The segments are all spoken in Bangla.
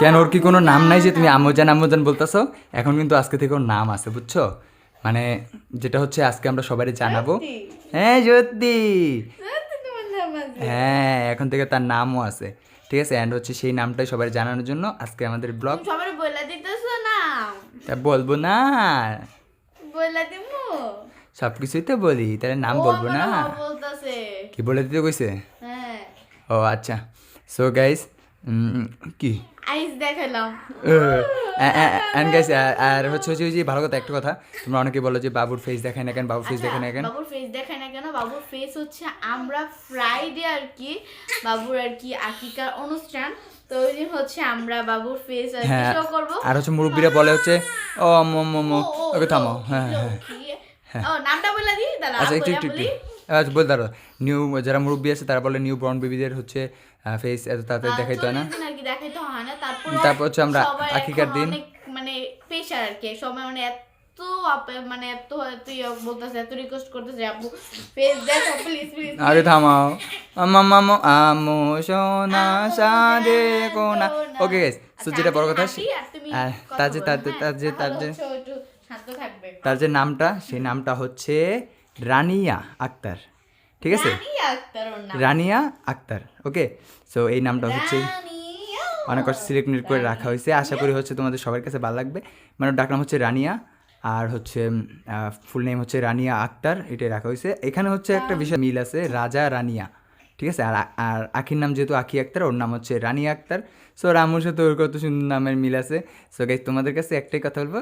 কেন? ওর কি কোনো নাম নাই যে তুমি আমজান আমজান বলতেছো? এখন কিন্তু আজকে থেকে ওর নাম আছে বুঝছ? মানে যেটা হচ্ছে আজকে আমরা সবাই জানাব। হ্যাঁ আছে? হ্যাঁ এখন থেকে তার নামও আছে। ঠিক আছে অ্যান্ড হচ্ছে সেই নামটাই সবাই জানানোর জন্য আজকে আমাদের ব্লগ। সবার বলে দিতেছো না? তা বলব না। বলে দিমু? সব কিছুই তো বলি তাহলে নাম বলব না। কি বলে দিতে কইছে? হ্যাঁ। ও আচ্ছা। সো গাইস কি? আইস দেখালাম। অ্যান্ড গাইস আর হচ্ছে হচ্ছে ওই যে ভালো কথা একটা কথা। তোমরা অনেকে বলো যে বাবুর ফেস দেখায় না কেন বাবুর ফেস আচ্ছা, দেখায় না কেন? বাবুর ফেস দেখায় না কেন? বাবুর ফেস হচ্ছে আমরা ফ্রাইডে আর কি বাবুর আর কি আকিকার অনুষ্ঠান। তো ওই দিন হচ্ছে আমরা বাবুর ফেস আর হ্যাঁ শো করব। আর হচ্ছে মুরব্বীরা বলে হচ্ছে ও মো মো মো ও, ও, ওকে থামো হ্যাঁ হ্যাঁ। ও নামটা বলে দিই দাদা আচ্ছা একটু বলি আচ্ছা দাঁড়ো। নিউ যারা মুরব্বী আছে তারা বলে নিউ বর্ন বেবিদের হচ্ছে ফেস এত তাড়াতাড়ি দেখাইতে হয় না। তারপর হচ্ছে আমরা আখিকার দিন। মানে প্রেশার আর কি। সবাই মানে এত মানে এত এত বলতেছে এত রিকোয়েস্ট করতেছে আপু ফেস দেখো প্লিজ প্লিজ আরে থামাও। আম্মা মামো আমো সোনা সাদে কোনা। ওকে গাইস সো যেটা বড় কথা আচ্ছা, তার যে তার যে হ্যাঁ? যে তার যে নামটা সেই নামটা হচ্ছে রানিয়া আক্তার। ঠিক আছে? রানিয়া আক্তার ওকে? সো এই নামটা হচ্ছে। অনেক কষ্ট সিলেক্ট করে রাখা হয়েছে। আশা করি হচ্ছে তোমাদের সবার কাছে ভালো লাগবে। মানে ডাক নাম হচ্ছে রানিয়া আর হচ্ছে ফুল নেম হচ্ছে রানিয়া আক্তার। এটাই রাখা হয়েছে। এখানে হচ্ছে একটা বিষয় মিল আছে রাজা রানিয়া। ঠিক আছে? আর আর আখির নাম যেহেতু আখি আক্তার ওর নাম হচ্ছে রানী আক্তার। সো রামুর সাথে ওর কত সুন্দর নামের মিল আছে। সো গাইজ তোমাদের কাছে একটাই কথা বলব।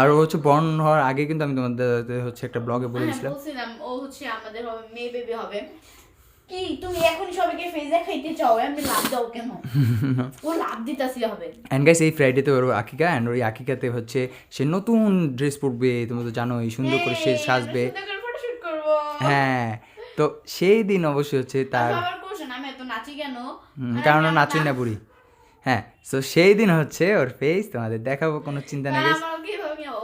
আর ও হচ্ছে বর্ণ হওয়ার আগে কিন্তু আমি তোমাদের হচ্ছে একটা ব্লগে বলে হ্যাঁ দিয়েছিলাম। ও হচ্ছে আমাদের হবে মেয়ে বেবি হবে। কি তুমি এখন সবাইকে ফেস দেখাইতে চাও? আমি লাভ দাও কেন? ও লাভ দিতাছি হবে। অ্যান্ড গাইস এই ফ্রাইডেতে ওর আকিকা অ্যান্ড ওই আকিকাতে হচ্ছে সে নতুন ড্রেস পরবে তুমি তো জানোই সুন্দর করে সে সাজবে। হ্যাঁ তো সেই দিন অবশ্যই হচ্ছে তার আমি এত নাচি কেন? কারণ নাচুই না বুড়ি। হ্যাঁ তো সেই দিন হচ্ছে ওর ফেস তোমাদের দেখাবো কোনো চিন্তা নেই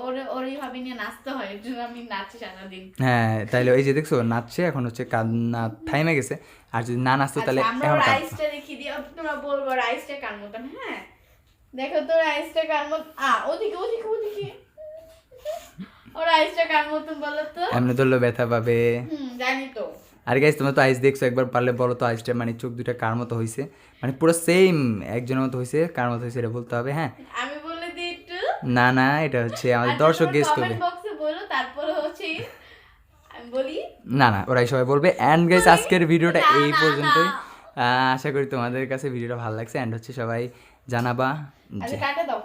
ওরে ওরই ভাবে নিয়ে নাচতে হয় এর জন্য আমি নাচি সারাদিন। হ্যাঁ তাইলে এই যে দেখছ নাচছে এখন হচ্ছে কান্না থাইমে গেছে। আর যদি না নাচতো তাহলে আচ্ছা, এখন রাইসটা দিই তোমরা বলব রাইসটা কার মতন হ্যাঁ? দেখো তো রাইসটা কার মতন আ ওদিকে ওদিকে ওদিকে। ও রাইসটা কার মতন বলো তো? এমনি ধরলো ব্যথা পাবে। হুম জানি তো। আর গাইস তোমরা তো আইস দেখছ একবার পারলে বলো তো আইসটা মানে চোখ দুটা কার মতো হয়েছে মানে পুরো সেম একজনের মতো হয়েছে কার মতো হয়েছে এটা বলতে হবে হ্যাঁ? আমি না না এটা হচ্ছে আমাদের দর্শক গেস করবে। বলো তারপরে হচ্ছে বলি। না না ওরাই সবাই বলবে। অ্যান্ড গাইস আজকের ভিডিওটা এই পর্যন্তই। আশা করি তোমাদের কাছে ভিডিওটা ভালো লাগছে। অ্যান্ড হচ্ছে সবাই জানাবা আচ্ছা টাটা দাও।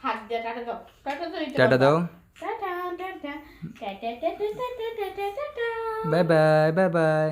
হাত দিয়ে টাটা দাও। টাটা দাও টাটা দাও। Tata tata tata tata tata tata tata. Bye bye bye bye.